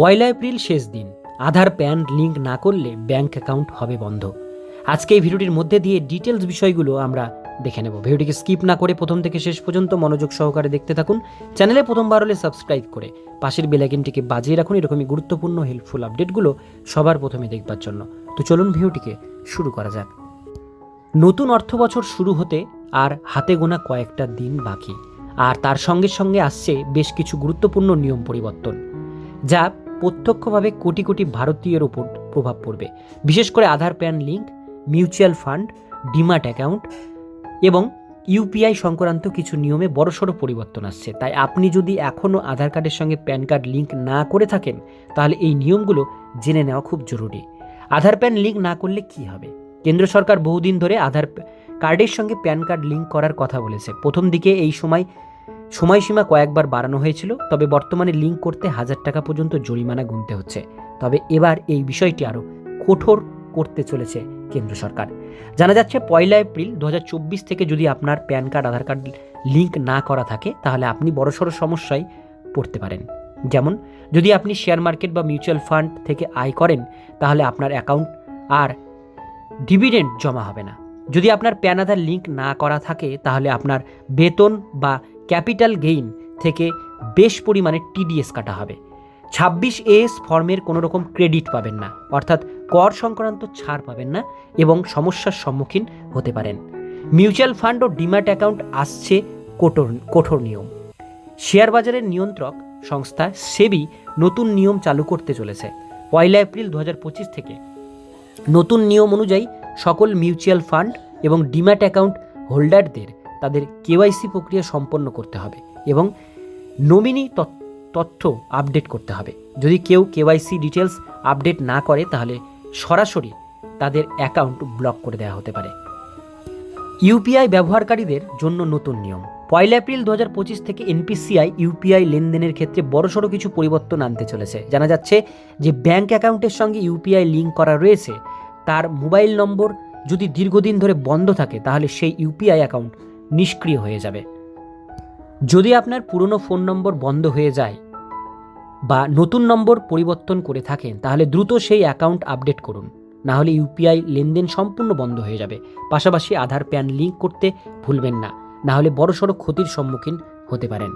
পয়লা April শেষ দিন। আধার, PAN link না করলে ব্যাংক অ্যাকাউন্ট হবে বন্ধ। আজকে এই ভিডিওটির মধ্যে দিয়ে ডিটেলস বিষয়গুলো আমরা দেখে নেব। ভিডিওটিকে স্কিপ না করে প্রথম থেকে শেষ পর্যন্ত মনোযোগ সহকারে দেখতে থাকুন। চ্যানেলে প্রথমবার হলে সাবস্ক্রাইব করে পাশের বেলাইকিনটিকে বাজিয়ে রাখুন। এরকমই গুরুত্বপূর্ণ হেল্পফুল আপডেটগুলো সবার প্রথমে দেখবার জন্য। তো চলুন ভিডিওটিকে শুরু করা যাক। নতুন অর্থ বছর শুরু হতে আর হাতে গোনা কয়েকটা দিন বাকি। আর তার সঙ্গে সঙ্গে আসছে বেশ কিছু গুরুত্বপূর্ণ নিয়ম পরিবর্তন, যা প্রত্যক্ষভাবে কোটি কোটি ভারতীয়ের ওপর প্রভাব পড়বে। বিশেষ করে Aadhaar PAN link, mutual fund demat account এবং ইউপিআই সংক্রান্ত কিছু নিয়মে বড়সড় পরিবর্তন আসছে। তাই আপনি যদি এখনও আধার কার্ডের সঙ্গে প্যান কার্ড লিঙ্ক না করে থাকেন, তাহলে এই নিয়মগুলো জেনে নেওয়া খুব জরুরি। আধার প্যান লিঙ্ক না করলে কি হবে? কেন্দ্র সরকার বহুদিন ধরে আধার কার্ডের সঙ্গে প্যান কার্ড লিঙ্ক করার কথা বলেছে। প্রথম দিকে এই সময় সময়সীমা কয়েকবার বাড়ানো হয়েছিল, তবে বর্তমানে লিঙ্ক করতে হাজার টাকা পর্যন্ত জরিমানা গুনতে হচ্ছে। তবে এবার এই বিষয়টি আরও কঠোর করতে চলেছে কেন্দ্র সরকার। জানা যাচ্ছে, পয়লা এপ্রিল দু হাজার চব্বিশ থেকে যদি আপনার PAN card, Aadhaar card link না করা থাকে, তাহলে আপনি বড়সড় সমস্যায় পড়তে পারেন। যেমন, যদি আপনি শেয়ার মার্কেট বা মিউচুয়াল ফান্ড থেকে আয় করেন, তাহলে আপনার অ্যাকাউন্ট আর ডিভিডেন্ড জমা হবে না। যদি আপনার প্যান, আধার লিঙ্ক না করা থাকে, তাহলে আপনার বেতন বা ক্যাপিটাল গেইন থেকে বেশ পরিমাণে টিডিএস কাটা হবে। ছাব্বিশ এস ফর্মের কোনো রকম ক্রেডিট পাবেন না, অর্থাৎ কর সংক্রান্ত ছাড় পাবেন না এবং সমস্যার সম্মুখীন হতে পারেন। মিউচুয়াল ফান্ড ও ডিম্যাট অ্যাকাউন্ট আসছে কঠোর কঠোর নিয়ম। শেয়ার বাজারের নিয়ন্ত্রক সংস্থা সেবি নতুন নিয়ম চালু করতে চলেছে। পয়লা এপ্রিল দু হাজার পঁচিশ থেকে। নতুন নিয়ম অনুযায়ী সকল মিউচুয়াল ফান্ড এবং ডিম্যাট অ্যাকাউন্ট হোল্ডারদের তাদের কেওয়াইসি প্রক্রিয়া সম্পন্ন করতে হবে এবং নমিনি তথ্য আপডেট করতে হবে। যদি কেউ কেওয়াইসি ডিটেলস আপডেট না করে, তাহলে সরাসরি তাদের অ্যাকাউন্ট ব্লক করে দেওয়া হতে পারে। ইউপিআই ব্যবহারকারীদের জন্য নতুন নিয়ম। পয়লা এপ্রিল দু হাজার পঁচিশ থেকে এনপিসিআই ইউপিআই লেনদেনের ক্ষেত্রে বড়সড় কিছু পরিবর্তন আনতে চলেছে। জানা যাচ্ছে যে, ব্যাংক অ্যাকাউন্টের সঙ্গে ইউপিআই লিঙ্ক করা রয়েছে, তার মোবাইল নম্বর যদি দীর্ঘদিন ধরে বন্ধ থাকে, তাহলে সেই ইউপিআই অ্যাকাউন্ট নিষ্ক্রিয় হয়ে যাবে। যদি আপনার পুরনো ফোন নম্বর বন্ধ হয়ে যায় বা নতুন নম্বর পরিবর্তন করে থাকেন, তাহলে দ্রুত সেই অ্যাকাউন্ট আপডেট করুন। না হলে ইউপিআই লেনদেন সম্পূর্ণ বন্ধ হয়ে যাবে। পাশাপাশি আধার প্যান লিঙ্ক করতে ভুলবেন না। না হলে বড়সড় ক্ষতির সম্মুখীন হতে পারেন।